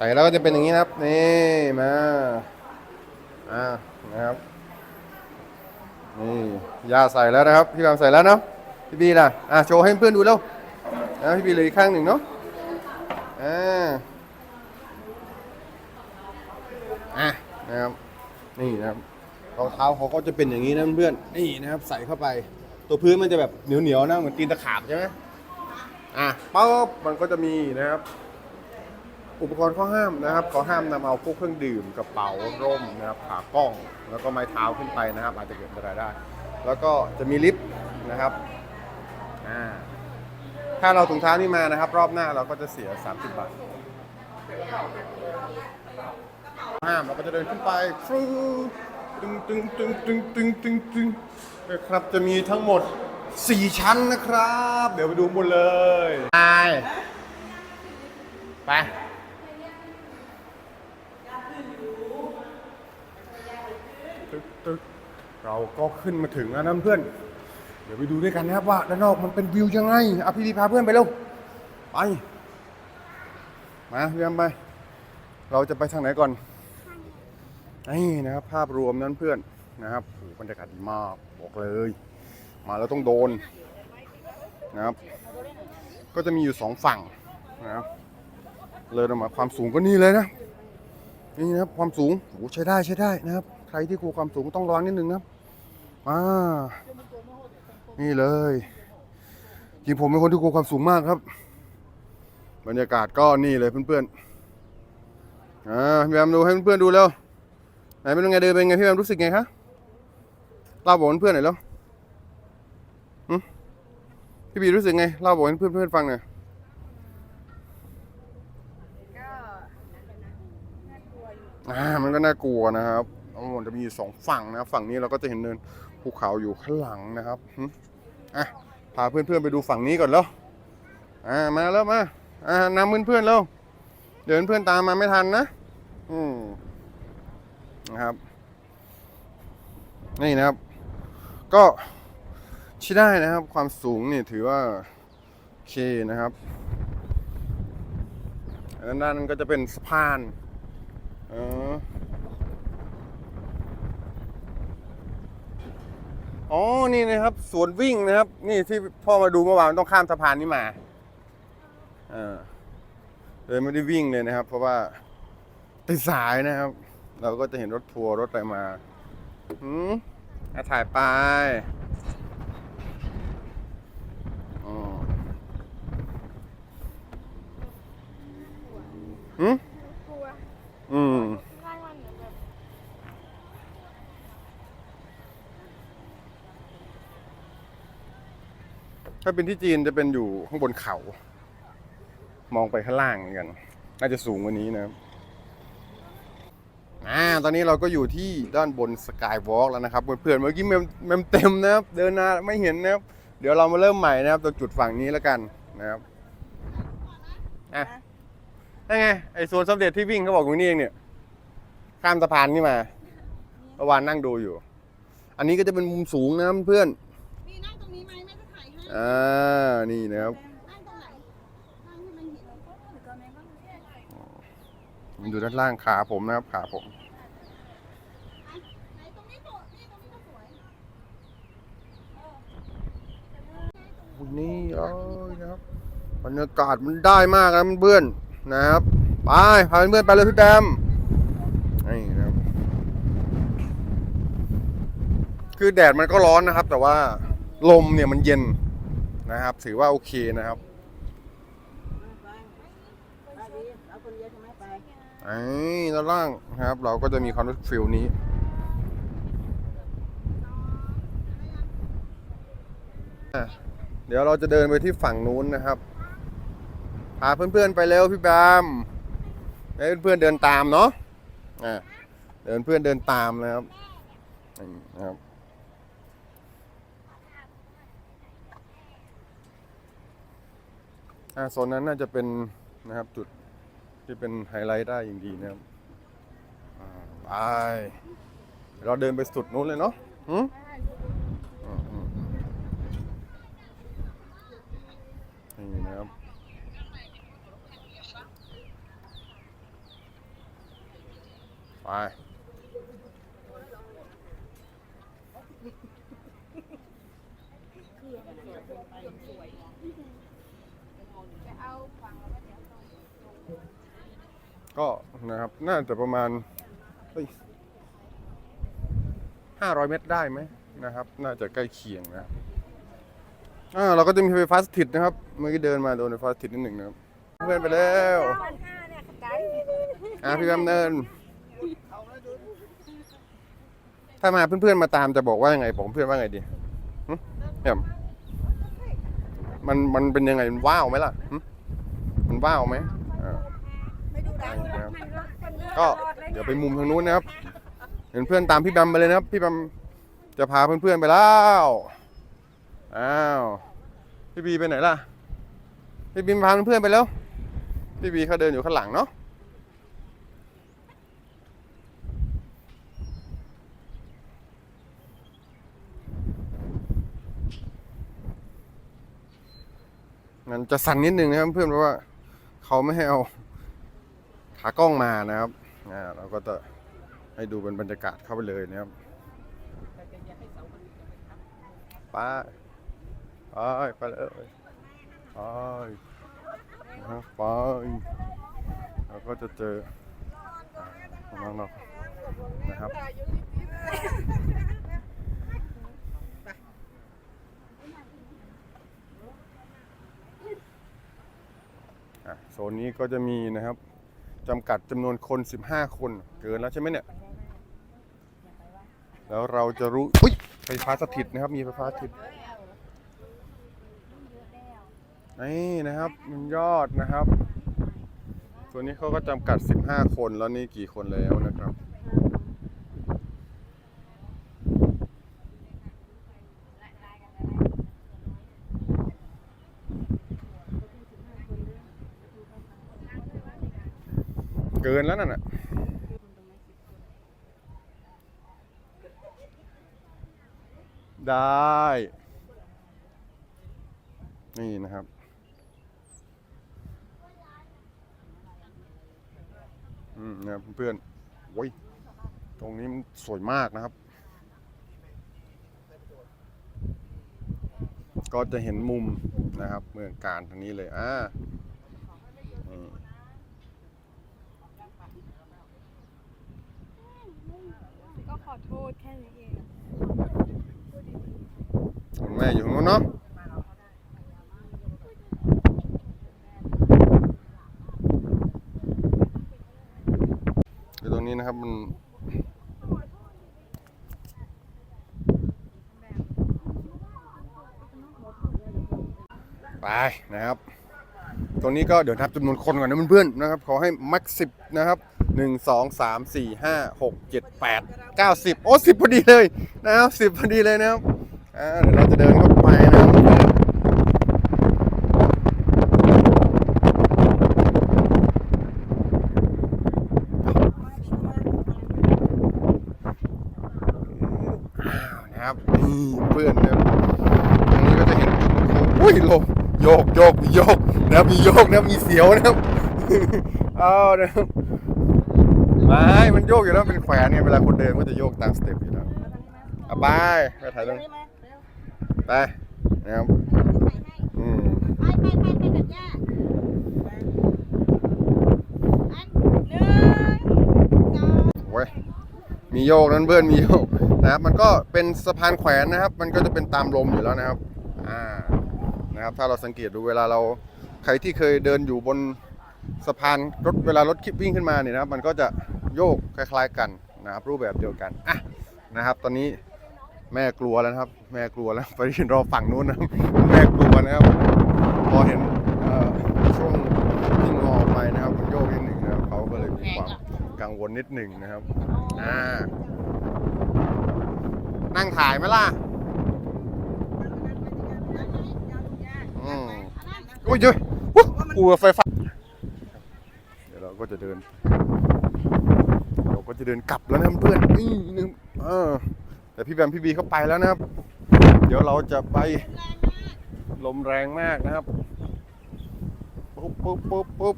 ใส่แล้วก็จะเป็นอย่างนี้นะครับ นี่มาอ่านะครับนี่ยาใส่แล้วนะครับ พี่บามใส่แล้วเนาะพี่บีล่ะอะโชว์ให้เพื่อนดูแล้วนะพี่บีเลยอีกข้างหนึ่งเนาะอ่าอะนะครับนี่นะครับรองเท้าเขาก็จะเป็นอย่างนี้นะเพื่อนนี่นะครับ ใส่เข้าไป ตัวพื้นมันจะแบบเหนียวๆนะเหมือนตีนตะขาบใช่ไหมอะป๊อบมันก็จะมีนะครับ อุปกรณ์ข้อห้ามนะครับเขาห้ามนำเอาพวกเครื่องดื่มกระเป๋าร่มนะครับขากล้อง แล้วก็ไม้เท้าขึ้นไปนะครับ อาจจะเกิดอันตรายได้ แล้วก็จะมีลิฟต์นะครับอ่าถ้าเราถุงเท้านี่มานะครับ รอบหน้าเราก็จะเสีย 30 บาทห้ามเราก็จะเดินขึ้นไปฟรึ้งตึงตึงตึงตึงตึงตึงตึงนะครับจะมีทั้งหมด 4 ชั้นนะครับ เดี๋ยวไปดูหมดเลย ไป ไป ตึ๊กตึ๊กเราก็ขึ้นมาถึงแล้วนะเพื่อน เดี๋ยวไปดูด้วยกันนะครับว่าด้านนอกมันเป็นวิวยังไงอะพี่ดีพาเพื่อนไปเร็วไปมาเรียมไป เราจะไปทางไหนก่อนนี่นะครับ ภาพรวมนั้นเพื่อนนะครับโอ้บรรยากาศดีมากบอกเลย มาแล้วต้องโดนนะครับ ก็จะมีอยู่สองฝั่งนะครับเลยออกมาความสูงก็นี่เลยนะนี่นะครับความสูงโอ้ใช้ได้ใช้ได้นะครับ ใครที่กลัวความสูงต้องระวังนิดนึงนะครับอ่านี่เลยจริงผมเป็นคนที่กลัวความสูงมากครับ บรรยากาศก็นี่เลยเพื่อนๆอ่าพี่แบมดูให้เพื่อนๆดูแล้วไหนเป็นยังไงเดินเป็นไงพี่แบมรู้สึกไงคะเล่าบอกเพื่อนๆหน่อยแล้วหึพี่บีรู้สึกไงเล่าบอกให้เพื่อนๆฟังหน่อยก็น่ากลัวอยู่อ่ามันก็น่ากลัวนะครับ มันจะมีอยู่สองฝั่งนะฝั่งนี้เราก็จะเห็นเนินภูเขาอยู่ข้างหลังนะครับอะพาเพื่อนๆไปดูฝั่งนี้ก่อนแล้วอ่ามาแล้วมาอ่านำเพื่อนๆแล้วเดินเพื่อนตามมาไม่ทันนะ อืมนะครับ นี่นะครับ ก็ใช้ได้นะครับ ความสูงนี่ถือว่าโอเคนะครับด้านนั้นก็จะเป็นสะพาน เออ อ๋อ นี่นะครับสวนวิ่งนะครับ นี่ที่พ่อมาดูเมื่อวานต้องข้ามสะพานนี้มาเออเลยไม่ได้วิ่งเลยนะครับ เพราะว่าติดสายนะครับ เราก็จะเห็นรถทัวร์รถอะไรมาหืมอะถ่ายไปอ๋อหืม กลัว อืม ง่ายวันเหมือนแบบ ถ้าเป็นที่จีนจะเป็นอยู่ข้างบนเขา มองไปข้างล่างเหมือนกัน น่าจะสูงกว่านี้นะครับอ่าตอนนี้เราก็อยู่ที่ด้านบนสกายวอล์กแล้วนะครับเพื่อนๆเมื่อกี้เมมเมมเต็มนะครับ เดินหน้าไม่เห็นนะครับ เดี๋ยวเรามาเริ่มใหม่นะครับตรงจุดฝั่งนี้แล้วกันนะครับอะนั่นไงไอ้สวนสมเด็จที่วิ่งเขาบอกตรงนี้เองเนี่ย ข้ามสะพานนี่มาเมื่อวานนั่งดูอยู่ อันนี้ก็จะเป็นมุมสูงนะครับเพื่อนพี่นั่งตรงนี้ไหมแม่จะถ่ายให้ อ่า นี่นะครับมันอยู่ด้านล่างขาผมนะครับ ขาผมตรงนี้ตัวนี่ตรงนี้ยนะครับบรรยากาศมันได้มากนะเพื่อนนะครับ ไปพาเพื่อนไปเลยพี่แดมนี่นะครับ คือแดดมันก็ร้อนนะครับ แต่ว่าลมเนี่ยมันเย็น นะครับ ถือว่าโอเคนะครับไอ้ด้านล่างนะครับ เราก็จะมีความรู้สึกฟิลนี้เดี๋ยวเราจะเดินไปที่ฝั่งนู้นนะครับพาเพื่อนๆไปเร็วพี่แบมให้เพื่อนๆเดินตามเนาะอะเดินเพื่อนเดินตามนะครับนะครับ อ่า โซนนั้นน่าจะเป็นนะครับจุดที่เป็นไฮไลท์ได้อย่างดีนะครับไปเราเดินไปสุดนู้นเลยเนาะหืมอืมอืมอืมนี่นะครับไป จะเอาฝั่งแล้วก็เดี๋ยวต้อง ก็นะครับน่าจะประมาณห้าร้อยเมตรได้ไหมนะครับ น่าจะใกล้เคียงนะครับอ่าเราก็จะมีไฟฟ้าสถิตนะครับ เมื่อกี้เดินมาโดนไฟฟ้าสถิตนิดหนึ่งนะครับ เพื่อนไปแล้วอะพี่แบมเนิน ถ้ามาเพื่อนๆมาตามจะบอกว่ายังไงบอกเพื่อนว่าไงดีแอมมันมันเป็นยังไงมันว้าวไหมล่ะมันว้าวไหม ดังนะครับก็เดี๋ยวไปมุมทางนู้นนะครับ เห็นเพื่อนตามพี่แบมไปเลยนะครับ พี่แบมจะพาเพื่อนๆไปแล้วอ้าวพี่บีไปไหนล่ะพี่บีพาเพื่อนๆไปแล้ว พี่บีเขาเดินอยู่ข้างหลังเนาะมันจะสั่นนิดนึงนะครับเพื่อนเพราะว่าเขาไม่ให้เอา ขากล้องมานะครับอ่าเราก็จะให้ดูเป็นบรรยากาศเข้าไปเลยนะครับไปไปไปเลยไปนะไปเราก็จะเจออ่าน้องนะครับอะโซนนี้ก็จะมีนะครับ จำกัดจำนวนคน 15 คน เกินแล้วใช่ไหมเนี่ย แล้วเราจะรู้อุ้ยไฟฟ้าสถิตนะครับ มีไฟฟ้าสถิตนี่นะครับมันยอดนะครับ ตัวนี้เขาก็จำกัด 15 คนแล้วนี่กี่คนแล้วนะครับ เกินแล้วนั่นน่ะได้ นี่นะครับ อืมนะครับเพื่อนโอ้ยตรงนี้มันสวยมากนะครับ ก็จะเห็นมุมนะครับ เมืองการทางนี้เลยอ่านี่ ก็ ขอโทษแค่นี้เองคุณแม่อยู่นู้นเนาะคือตรงนี้นะครับมันไปนะครับ ตรงนี้ก็เดี๋ยวนับจำนวนคนก่อนนะเพื่อนๆนะครับ ขอให้มักสิบนะครับ หนึ่งสองสามสี่ห้าหกเจ็ดแปดเก้าสิบโอ้สิบพอดีเลยนะครับสิบพอดีเลยนะครับอ่าเดี๋ยวเราจะเดินเข้าไปนะครับนะครับนี่เพื่อนนะครับตรงนี้ก็จะเห็นจุดเขาอุ้ยโลกโยกโยกมีโยกนะมีโยกนะมีเสียวนะครับเอานะครับ ไม่มันโยกอยู่แล้วเป็นแขวนเนี่ยเวลาคนเดินก็จะโยกตามสเต็ปอยู่แล้วเอาไปไปถ่ายตรงไปนะครับอืมไปไปไปไปกับย่าอันหนึ่งสองโอ้ยมีโยกนั้นเพื่อนมีโยกนะครับ มันก็เป็นสะพานแขวนนะครับ มันก็จะเป็นตามลมอยู่แล้วนะครับอ่านะครับ ถ้าเราสังเกตดูเวลาเราใครที่เคยเดินอยู่บนสะพานรถเวลารถคิปวิ่งขึ้นมาเนี่ยนะครับ มันก็จะ โยกคล้าย ๆ กันนะครับ รูปแบบเดียวกันอะนะครับ ตอนนี้แม่กลัวแล้วครับ แม่กลัวแล้วไปยืนรอฝั่งนู้นนะครับแม่กลัวนะครับ พอเห็นช่วงที่งอออกไปนะครับมันโยกนิดหนึ่งนะครับเขาก็เลยมีความกังวลนิดหนึ่งนะครับอ่านั่งถ่ายไหมล่ะอืมอุ้ยเจ้ยอุ๊ยกลัวไฟฟ้าเดี๋ยวเราก็จะเดิน จะเดินกลับแล้วนะเพื่อนนี่เออแต่พี่แบมพี่บีเขาไปแล้วนะครับ เดี๋ยวเราจะไปลมแรงมากนะครับปุ๊บปุ๊บปุ๊บปุ๊บ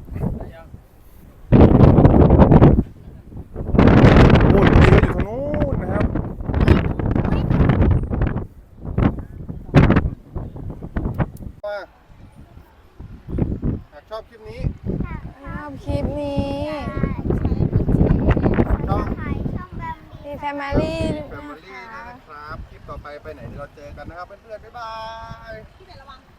โอ้ยเยอะอยู่ทางโน้นนะครับว่าหากชอบคลิปนี้ ชอบคลิปนี้ มีแฟมิลี่แฟนะมิลี่คะ นะครับ คลิปต่อไปไปไหนเดี๋ยวเราเจอกันนะครับเพื่อนๆบ๊ายบาย